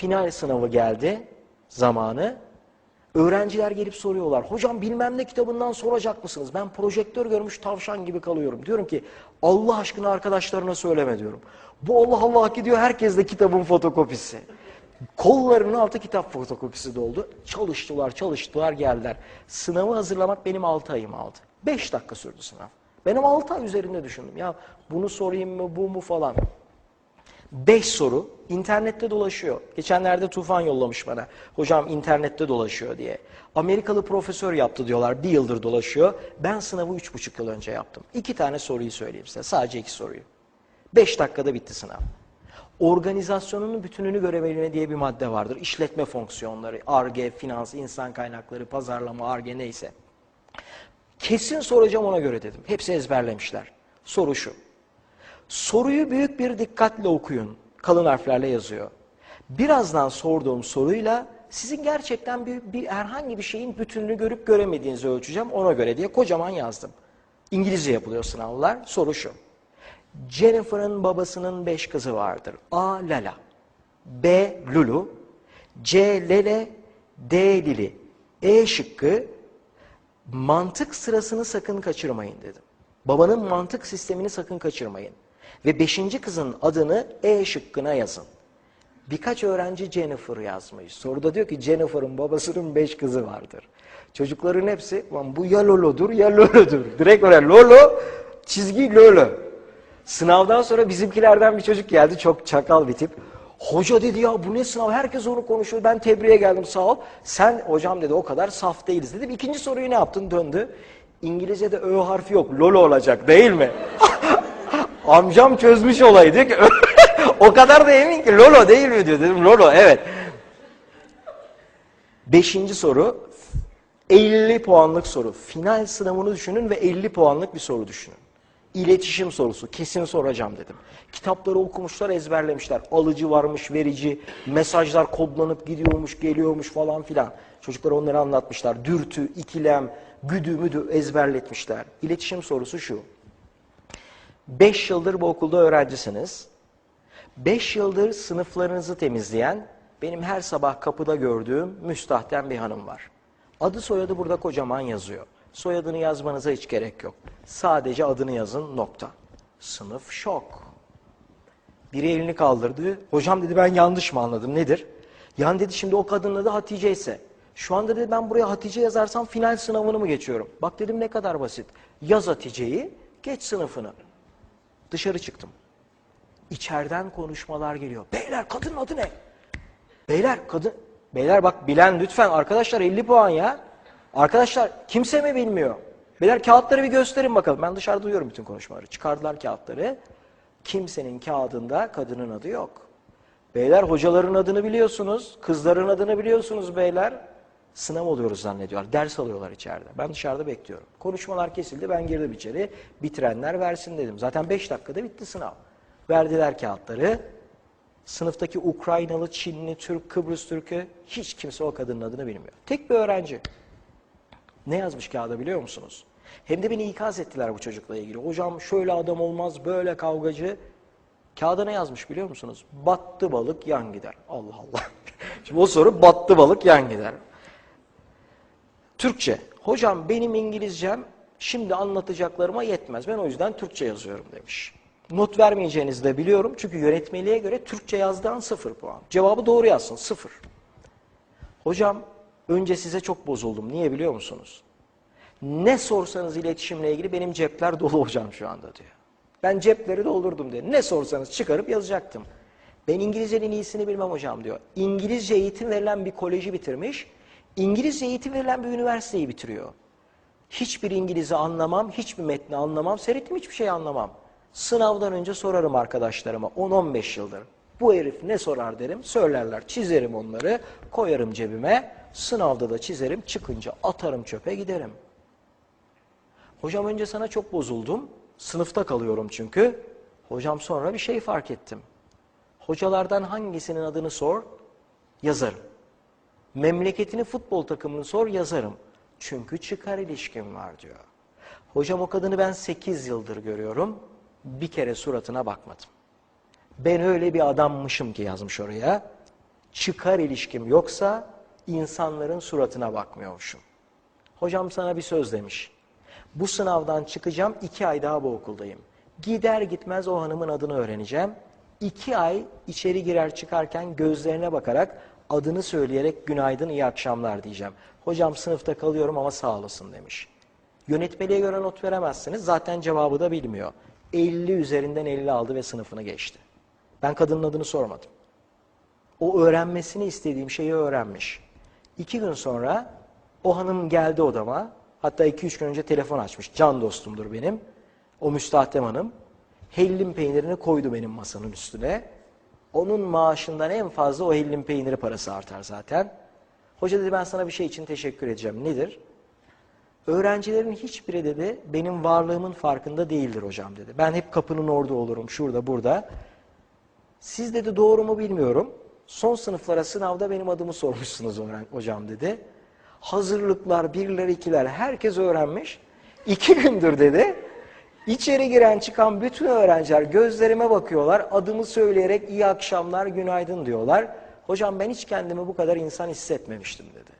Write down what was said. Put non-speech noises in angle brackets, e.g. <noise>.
Final sınavı geldi zamanı. Öğrenciler gelip soruyorlar. Hocam bilmem ne kitabından soracak mısınız? Ben projektör görmüş tavşan gibi kalıyorum. Diyorum ki Allah aşkına arkadaşlarına söyleme diyorum. Bu Allah Allah gidiyor herkes de kitabın fotokopisi. Kollarının altı kitap fotokopisi doldu. Çalıştılar, çalıştılar, geldiler. Sınavı hazırlamak benim 6 ayımı aldı. 5 dakika sürdü sınav. Benim 6 ay üzerinde düşündüm. Ya bunu sorayım mı, bu mu falan. 5 soru internette dolaşıyor. Geçenlerde Tufan yollamış bana. Hocam internette dolaşıyor diye. Amerikalı profesör yaptı diyorlar. Bir yıldır dolaşıyor. Ben sınavı üç buçuk yıl önce yaptım. İki tane soruyu söyleyeyim size. Sadece iki soruyu. Beş dakikada bitti sınav. Organizasyonunun bütününü görebilme diye bir madde vardır. İşletme fonksiyonları, ARGE, finans, insan kaynakları, pazarlama, ARGE neyse. Kesin soracağım ona göre dedim. Hepsi ezberlemişler. Soru şu. Soruyu büyük bir dikkatle okuyun. Kalın harflerle yazıyor. Birazdan sorduğum soruyla sizin gerçekten bir, bir herhangi bir şeyin bütününü görüp göremediğinizi ölçeceğim ona göre diye kocaman yazdım. İngilizce yapılıyor sınavlar. Soru şu. Jennifer'ın babasının beş kızı vardır. A. Lala. B. Lulu. C. Lele. D. Lili. E şıkkı mantık sırasını sakın kaçırmayın dedim. Babanın mantık sistemini sakın kaçırmayın. Ve beşinci kızın adını E şıkkına yazın. Birkaç öğrenci Jennifer yazmış. Soruda diyor ki Jennifer'ın babasının beş kızı vardır. Çocukların hepsi bu ya Lolo'dur ya Lolo'dur. Direkt öyle Lolo çizgi Lolo. Sınavdan sonra bizimkilerden bir çocuk geldi çok çakal bir tip. Hoca dedi ya bu ne sınav herkes onu konuşuyor ben tebriğe geldim sağ ol. Sen hocam dedi o kadar saf değiliz dedim. İkinci soruyu ne yaptın döndü. İngilizce'de Ö harfi yok Lolo olacak değil mi? <laughs> Amcam çözmüş ki <laughs> o kadar da emin ki Lolo değil mi diyor dedim Lolo evet. Beşinci soru 50 puanlık soru. Final sınavını düşünün ve 50 puanlık bir soru düşünün. İletişim sorusu. Kesin soracağım dedim. Kitapları okumuşlar, ezberlemişler. Alıcı varmış, verici, mesajlar kodlanıp gidiyormuş, geliyormuş falan filan. Çocuklar onları anlatmışlar. Dürtü, ikilem, güdü müdü ezberletmişler. İletişim sorusu şu. 5 yıldır bu okulda öğrencisiniz. 5 yıldır sınıflarınızı temizleyen, benim her sabah kapıda gördüğüm müstahten bir hanım var. Adı soyadı burada kocaman yazıyor. Soyadını yazmanıza hiç gerek yok. Sadece adını yazın nokta. Sınıf şok. Biri elini kaldırdı. Hocam dedi ben yanlış mı anladım nedir? Yani dedi şimdi o kadının adı Hatice ise. Şu anda dedi ben buraya Hatice yazarsam final sınavını mı geçiyorum? Bak dedim ne kadar basit. Yaz Hatice'yi geç sınıfını. Dışarı çıktım. İçeriden konuşmalar geliyor. Beyler kadının adı ne? Beyler kadın... Beyler bak bilen lütfen arkadaşlar 50 puan ya. Arkadaşlar kimse mi bilmiyor? Beyler kağıtları bir gösterin bakalım. Ben dışarıda duyuyorum bütün konuşmaları. Çıkardılar kağıtları. Kimsenin kağıdında kadının adı yok. Beyler hocaların adını biliyorsunuz. Kızların adını biliyorsunuz beyler. Sınav oluyoruz zannediyorlar. Ders alıyorlar içeride. Ben dışarıda bekliyorum. Konuşmalar kesildi. Ben girdim içeri. Bitirenler versin dedim. Zaten 5 dakikada bitti sınav. Verdiler kağıtları. Sınıftaki Ukraynalı, Çinli, Türk, Kıbrıs Türk'ü hiç kimse o kadının adını bilmiyor. Tek bir öğrenci. Ne yazmış kağıda biliyor musunuz? Hem de beni ikaz ettiler bu çocukla ilgili. Hocam şöyle adam olmaz, böyle kavgacı. Kağıda ne yazmış biliyor musunuz? Battı balık yan gider. Allah Allah. <laughs> Şimdi o soru battı balık yan gider. Türkçe. Hocam benim İngilizcem şimdi anlatacaklarıma yetmez. Ben o yüzden Türkçe yazıyorum demiş. Not vermeyeceğinizi de biliyorum. Çünkü yönetmeliğe göre Türkçe yazdığın sıfır puan. Cevabı doğru yazsın sıfır. Hocam önce size çok bozuldum. Niye biliyor musunuz? Ne sorsanız iletişimle ilgili benim cepler dolu hocam şu anda diyor. Ben cepleri doldurdum diyor. Ne sorsanız çıkarıp yazacaktım. Ben İngilizcenin iyisini bilmem hocam diyor. İngilizce eğitim verilen bir koleji bitirmiş. İngilizce eğitim verilen bir üniversiteyi bitiriyor. Hiçbir İngiliz'i anlamam, hiçbir metni anlamam, seyrettim hiçbir şey anlamam. Sınavdan önce sorarım arkadaşlarıma 10-15 yıldır. Bu herif ne sorar derim, söylerler, çizerim onları, koyarım cebime, sınavda da çizerim, çıkınca atarım çöpe giderim. Hocam önce sana çok bozuldum, sınıfta kalıyorum çünkü. Hocam sonra bir şey fark ettim. Hocalardan hangisinin adını sor, yazarım. Memleketini futbol takımını sor, yazarım. Çünkü çıkar ilişkim var diyor. Hocam o kadını ben 8 yıldır görüyorum. Bir kere suratına bakmadım. Ben öyle bir adammışım ki yazmış oraya. çıkar ilişkim yoksa insanların suratına bakmıyormuşum. Hocam sana bir söz demiş. Bu sınavdan çıkacağım iki ay daha bu okuldayım. Gider gitmez o hanımın adını öğreneceğim. İki ay içeri girer çıkarken gözlerine bakarak adını söyleyerek günaydın iyi akşamlar diyeceğim. Hocam sınıfta kalıyorum ama sağ olasın demiş. Yönetmeliğe göre not veremezsiniz zaten cevabı da bilmiyor. 50 üzerinden 50 aldı ve sınıfını geçti. Ben kadının adını sormadım. O öğrenmesini istediğim şeyi öğrenmiş. İki gün sonra o hanım geldi odama. Hatta iki üç gün önce telefon açmış. Can dostumdur benim. O müstahdem hanım. Hellim peynirini koydu benim masanın üstüne. Onun maaşından en fazla o hellim peyniri parası artar zaten. Hoca dedi ben sana bir şey için teşekkür edeceğim. Nedir? Öğrencilerin hiçbiri dedi benim varlığımın farkında değildir hocam dedi. Ben hep kapının orada olurum şurada burada. Siz dedi doğru mu bilmiyorum. Son sınıflara sınavda benim adımı sormuşsunuz hocam dedi. Hazırlıklar, birler, ikiler herkes öğrenmiş. İki gündür dedi. İçeri giren çıkan bütün öğrenciler gözlerime bakıyorlar. Adımı söyleyerek iyi akşamlar, günaydın diyorlar. Hocam ben hiç kendimi bu kadar insan hissetmemiştim dedi.